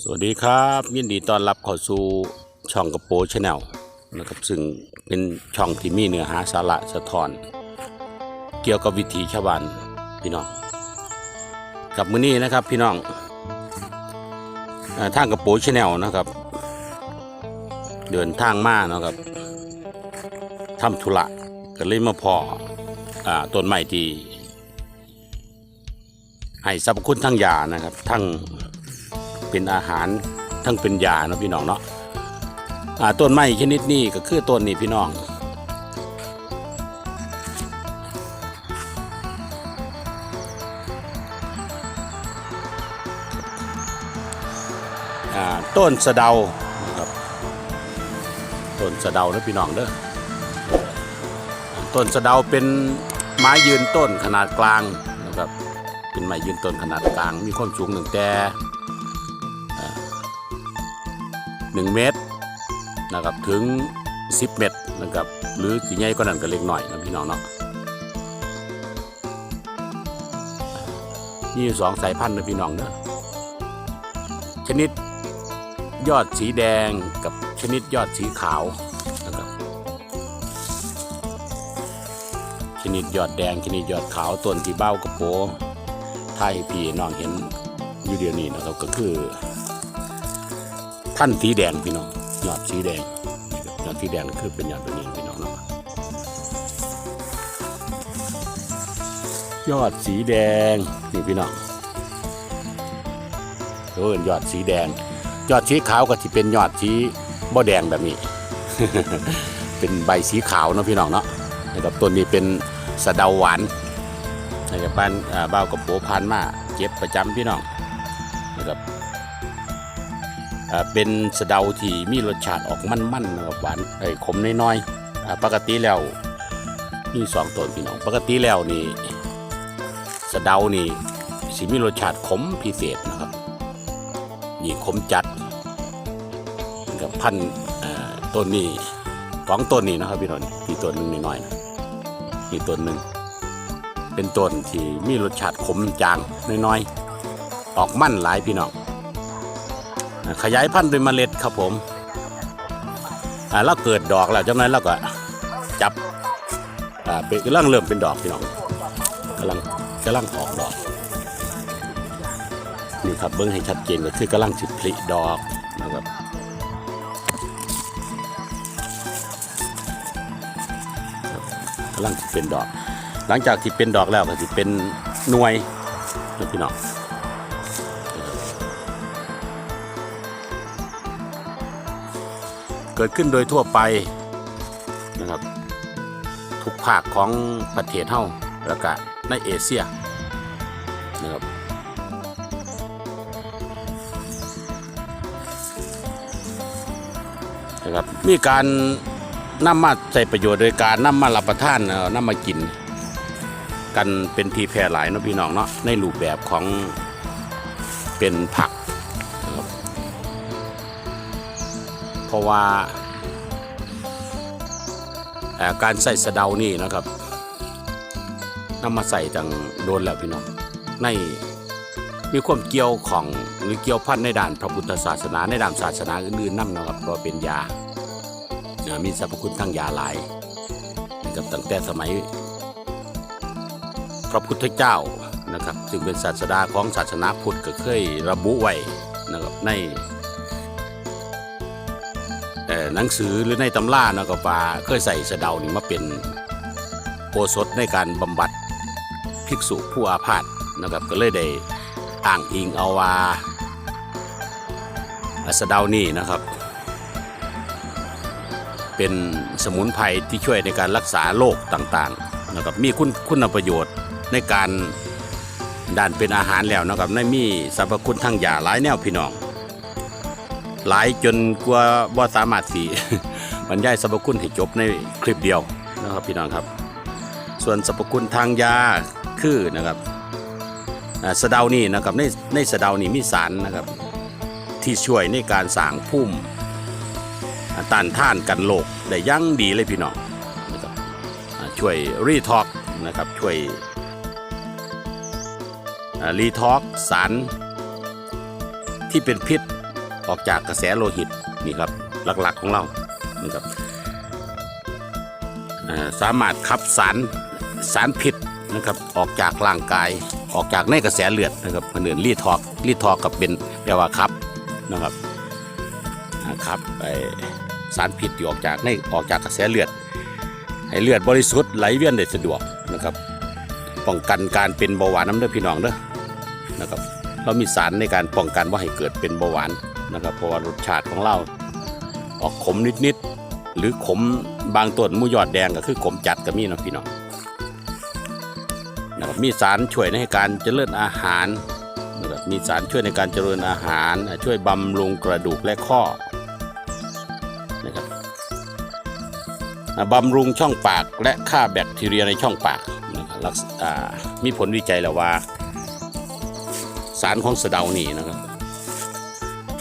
สวัสดีครับ ยินดีต้อนรับเข้าสู่ช่องกระโปชแนลนะครับซึ่งเป็นช่องที่มีเนื้อหาสาระสะท้อน เกี่ยวกับวิถีชาวบ้านพี่น้องกับมื้อนี้นะครับพี่น้องทางกระโปชแนลนะครับ เดินทางมาเนาะครับทำธุระก็เลยมาพออต้นไม้ที่ให้สรรพคุณทั้งยานะครับทั้ง เป็นอาหารทั้งเป็นยาเนาะพี่น้องเนาะต้นไม้ชนิดนี้ก็คือต้นนี้พี่น้องต้นสะเดาครับต้นสะเดานะพี่น้องเด้อต้นสะเดาเป็นไม้ยืนต้นขนาดกลางนะครับเป็นไม้ยืนต้นขนาดกลาง มีความสูงหนึ่งแต่ 1 เมตรนะครับถึง 10 เมตรนะครับหรือสีใหญ่ก็นั่นก็เล็กหน่อยนะพี่น้องเนาะมีอยู่สองสายพันธุ์นะพี่น้องเนาะชนิดยอดสีแดงกับชนิดยอดสีขาวนะครับชนิดยอดแดงชนิดยอดขาวต้นที่เบ้ากระโปงไทยพี่น้องเห็นอยู่เดียวนี้นะครับก็คือ ท่านสีแดงพี่น้องยอดสีแดงยอดสีแดงคือเป็นยอดตัวนี้พี่น้องเนาะยอดสีแดงนี่พี่น้องเออยอดสีแดง ยอดสีขาวก็ที่เป็นยอดสีบ่แดงแบบนี้ เป็นใบสีขาวเนาะพี่น้องเนาะนะครับต้นนี้เป็นสะเดาหวานนะครับบ้าน่าบ้าวกับโปพันมาเก็บประจำพี่น้องนะครับ เป็นสะเดาที่มีรสชาติออกมันๆนะครับหวานไอ้ขมน้อยๆปกติแล้วมีสองต้นพี่น้อง ปกติแล้วนี่สะเดานี่สิมีรสชาติขมพิเศษนะครับนี่ขมจัดกับพันต้นนี้สองต้นนี้นะครับพี่น้องที่ต้นหนึ่งน้อยๆนี่ต้นหนึ่งเป็นต้นที่มีรสชาติขมจางน้อยๆออกมันหลายพี่น้อง ขยายพันธุ์โดยเมล็ดครับผมแล้วเกิดดอกแล้วจากนั้นเราก็จับเป็นกำลังเริ่มเป็นดอกพี่น้องกำลังกำลังออกดอกนี่ครับเบิ้งให้ชัดเจนก็คือกำลังสิผลิดอกนะครับกำลังสิเป็นดอก หลังจากที่เป็นดอกแล้วก็จะเป็นหน่วยนะพี่น้อง เกิดขึ้นโดยทั่วไปนะครับทุกภาคของประเทศเฮาแล้วก็ในเอเชียนะครับนะครับมีการนำมาใช้ประโยชน์โดยการนำมารับประทานเอ่อนำมากิน กันเป็นที่แพร่หลายเนาะพี่น้องเนาะในรูปแบบของเป็นผัก เพราะว่าการใส่สะเดานี่นะครับนำมาใส่จังโดนแล้วพี่น้องในมีความเกี่ยวของหรือเกี่ยวพันในด้านพระพุทธศาสนาในด้านศาสนาอื่นๆนั่นนะครับเพราะเป็นยาเอ่อมีสรรพคุณทางยาหลายนะครับตั้งแต่สมัย พระพุทธเจ้านะครับ ซึ่งเป็นศาสดาของศาสนาพุทธก็เคยระบุไว้นะครับใน หนังสือหรือในตำราเนาะก็ว่าเคยใส่สะเดานี่มาเป็นโอสถในการบำบัดภิกษุผู้อาพาธนะครับก็เลยได้อ้างอิงเอาว่าสะเดานี่นะครับ เป็นสมุนไพรที่ช่วยในการรักษาโรคต่างๆนะครับมีคุณคุณประโยชน์ในการด้านเป็นอาหารแล้วนะครับในมีสรรพคุณทางยาหลายแนวพี่น้อง หลายจนกว่าว่าสามารถสีบรรยายสรรพคุณให้จบในคลิปเดียวนะครับพี่น้องครับ ส่วนสรรพคุณทางยาคือนะครับสะเดานี่นะครับในในสะเดานี่มีสารนะครับ ที่ช่วยในการสร้างภูมิต้านท่านกันโรคได้ยั่งดีเลยพี่น้องนะครับช่วยรีท็อกนะครับช่วยรีท็อกสารที่เป็นพิษ ออกจากกระแสโลหิตนี่ครับหลักๆของเรานี่ครับสามารถขับสารสารพิษนะครับออกจากร่างกายออกจากในกระแสเลือดนะครับมันเดินรีดทอกรีดทอกกับเป็นแปลว่าขับนะครับอ่าขับไอสารพิษที่ออกจากในออกจากกระแสเลือด ให้เลือดบริสุทธิ์ไหลเวียนได้สะดวกนะครับป้องกันการเป็นเบาหวานน้ำเด้อพี่น้องเด้อนะครับเรามีสารในการป้องกันว่าให้เกิดเป็นเบาหวาน นะครับเพราะว่ารสชาติของเราออกขมนิดๆหรือขมบางต้นมูยอดแดงก็คือขมจัดก็มีนะพี่น้องนะครับมีสารช่วยในการเจริญอาหารนะครับมีสารช่วยในการเจริญอาหาร ช่วยบำรุงกระดูกและข้อนะครับบำรุงช่องปากและฆ่าแบคทีเรียในช่องปากนะครับมีผลวิจัยแล้วว่า สารของสะเดานี่นะครับ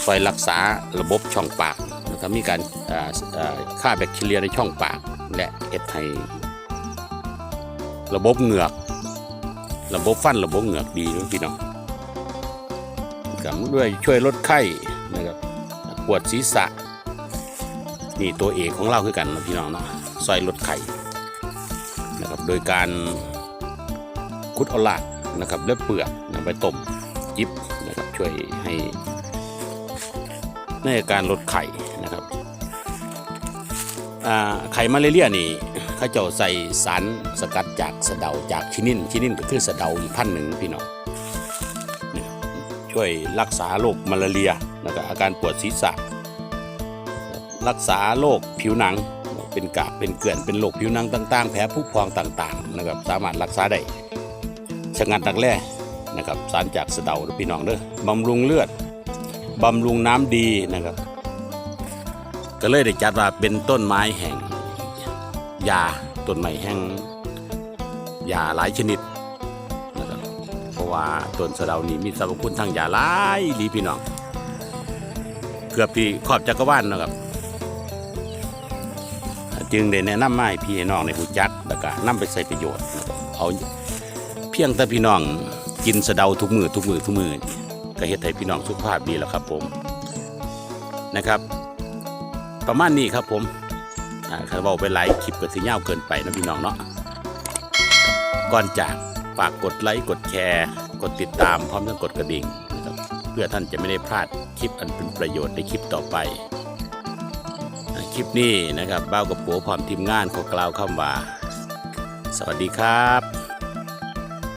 คอยรักษาระบบช่องปากนะครับมีการฆ่าแบคทีเรียในช่องปาก และเอ็ดให้ระบบเหงือก ระบบฟันระบบเหงือกดีนะพี่น้องกับด้วยช่วยลดไข้นะครับปวดศีรษะนี่ตัวเอกของเราคือกันนะพี่น้องเนาะซอยลดไข่นะครับโดยการคุดอลากนะครับและเปลือกนำไปต้มยิบนะครับช่วยให้ ในการลดไข่นะครับไข่มาเลเรียนี่เขาเจ้าใส่สารสกัดจากสะเดาจากชินินชินินก็คือสะเดาอีกพันหนึ่งพี่น้องช่วยรักษาโรคมาลาเรียนะครับอาการปวดศีรษะ รักษาโรคผิวหนังเป็นกากเป็นเกลื่อนเป็นโรคผิวหนังต่างๆ แผลผุพองต่างๆนะครับสามารถรักษาได้ชะงัดดักแร่นะครับสารจากสะเดาเด้อพี่น้องเด้อบำรุงเลือด บำรุงน้ำดีนะครับ ก็เลยได้จัดว่าเป็นต้นไม้แห่งยาต้นไม้แห่งยาหลายชนิดนะครับเพราะว่าต้นสะเดานี่มีสรรพคุณทางยาหลายอีหลีพี่น้องเกือบที่ขอบจักรวาลนะครับ จึงได้แนะนำมาให้พี่น้องในผู้จักแล้วก็นำไปใช้ประโยชน์เอาเพียงแต่พี่น้องกินสะเดาทุกมือทุกมือทุกมือ ก็เฮ็ดให้พี่น้องสุขภาพดีแล้วครับผมนะครับ ประมาณนี้ครับผมอ่าถ้าเว้าไปหลายคลิปก็สิยาเกินไปนะพี่น้องเนาะก่อนจากฝากกดไลค์กดแชร์ กดติดตามพร้อมทั้งกดกระดิ่งนะครับเพื่อท่านจะไม่ได้พลาดคลิปอันเป็นประโยชน์ในคลิปต่อไป คลิปนี้นะครับบ้ากับปัวพร้อมทีมงานขอกล่าวคำว่า สวัสดีครับ